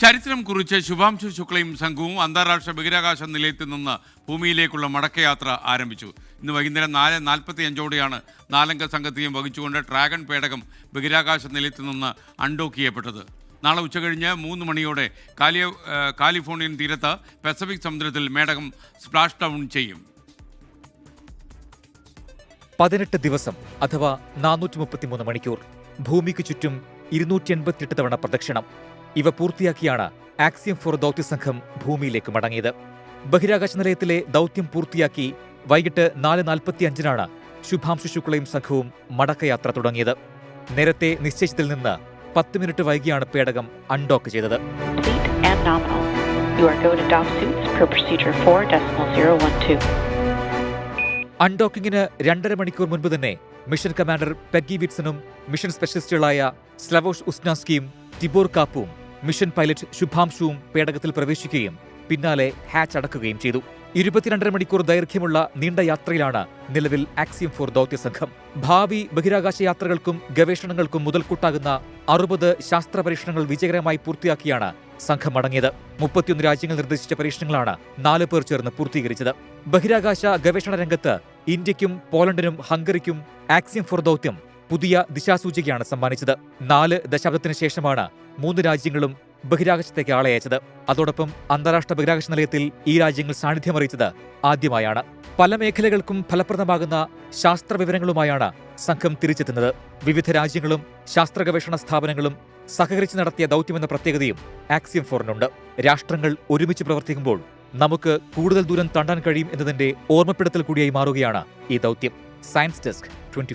ചരിത്രം കുറിച്ച് ശുഭാംശു ശുക്ലയും സംഘവും അന്താരാഷ്ട്ര ബഹിരാകാശ നിലയത്തിൽ നിന്ന് ഭൂമിയിലേക്കുള്ള മടക്കയാത്ര ആരംഭിച്ചു. ഇന്ന് വൈകുന്നേരം നാല് നാൽപ്പത്തി അഞ്ചോടെയാണ് നാലംഗ സംഘത്തെയും വഹിച്ചുകൊണ്ട് ഡ്രാഗൺ പേടകം ബഹിരാകാശ നിലയത്തിൽ നിന്ന് അൺഡോക്ക് ചെയ്യപ്പെട്ടത്. നാളെ ഉച്ചകഴിഞ്ഞ് മൂന്ന് മണിയോടെ കാലിയ കാലിഫോർണിയൻ തീരത്ത് പസഫിക് സമുദ്രത്തിൽ മേടകം സ്പ്ലാഷ് ഡൗൺ ചെയ്യും. പതിനെട്ട് ദിവസം അഥവാ നാനൂറ്റി മണിക്കൂർ ഭൂമിക്ക് ചുറ്റും ഇരുന്നൂറ്റി തവണ പ്രദക്ഷിണം. ഇവ പൂർത്തിയാക്കിയാണ് ആക്സിയം ഫോർ ദൗത്യ സംഘം ഭൂമിയിലേക്ക് മടങ്ങിയത് ബഹിരാകാശ നിലയത്തിലെ ദൗത്യം പൂർത്തിയാക്കി വൈകിട്ട് നാല് നാൽപ്പത്തിയഞ്ചിനാണ് ശുഭാംശു ശുക്ലയും സംഘവും മടക്കയാത്ര തുടങ്ങിയത് നേരത്തെ നിശ്ചയിച്ചതിൽ നിന്ന് പത്ത് മിനിറ്റ് വൈകിയാണ് പേടകം അൺഡോക്ക് ചെയ്തത് complete and. You are go to dock suits per procedure 4.012. അൺഡോക്കിങ്ങിന് രണ്ടര മണിക്കൂർ മുൻപ് തന്നെ മിഷൻ കമാൻഡർ പെഗ്ഗി വിറ്റ്സണും മിഷൻ സ്പെഷ്യലിസ്റ്റുകളായ സ്ലവോഷ് ഉസ്നാസ്കിയും ടിബോർ കാപ്പും മിഷൻ പൈലറ്റ് ശുഭാംശുവും പേടകത്തിൽ പ്രവേശിക്കുകയും പിന്നാലെ ഹാച്ച് അടക്കുകയും ചെയ്തു. ഇരുപത്തിരണ്ടര മണിക്കൂർ ദൈർഘ്യമുള്ള നീണ്ട യാത്രയിലാണ് നിലവിൽ ആക്സിയം ഫോർ ദൗത്യ സംഘം ഭാവി ബഹിരാകാശ യാത്രകൾക്കും ഗവേഷണങ്ങൾക്കും മുതൽക്കൂട്ടാകുന്ന അറുപത് ശാസ്ത്ര പരീക്ഷണങ്ങൾ വിജയകരമായി പൂർത്തിയാക്കിയാണ് സംഘം മടങ്ങിയത് മുപ്പത്തിയൊന്ന് രാജ്യങ്ങൾ നിർദ്ദേശിച്ച പരീക്ഷണങ്ങളാണ് നാല് പേർ ചേർന്ന് പൂർത്തീകരിച്ചത്. ബഹിരാകാശ ഗവേഷണ രംഗത്ത് ഇന്ത്യക്കും പോളണ്ടിനും ഹംഗറിക്കും ആക്സിയം ഫോർ ദൗത്യം പുതിയ ദിശാസൂചികയാണ് സമ്മാനിച്ചത്. നാല് ദശാബ്ദത്തിന് ശേഷമാണ് മൂന്ന് രാജ്യങ്ങളും ബഹിരാകാശത്തേക്ക് ആളെ അയച്ചത്. അതോടൊപ്പം അന്താരാഷ്ട്ര ബഹിരാകാശ നിലയത്തിൽ ഈ രാജ്യങ്ങൾ സാന്നിധ്യമറിയിച്ചത് ആദ്യമായാണ്. പല മേഖലകൾക്കും ഫലപ്രദമാകുന്ന ശാസ്ത്ര വിവരങ്ങളുമായാണ് സംഘം തിരിച്ചെത്തുന്നത്. വിവിധ രാജ്യങ്ങളും ശാസ്ത്ര ഗവേഷണ സ്ഥാപനങ്ങളും സഹകരിച്ച് നടത്തിയ ദൗത്യമെന്ന പ്രത്യേകതയും ആക്സിയം ഫോറിനുണ്ട്. രാഷ്ട്രങ്ങൾ ഒരുമിച്ച് പ്രവർത്തിക്കുമ്പോൾ നമുക്ക് കൂടുതൽ ദൂരം തണ്ടാൻ കഴിയും എന്നതിന്റെ ഓർമ്മപ്പെടുത്തൽ കൂടിയായി മാറുകയാണ് ഈ ദൗത്യം. Science desk twenty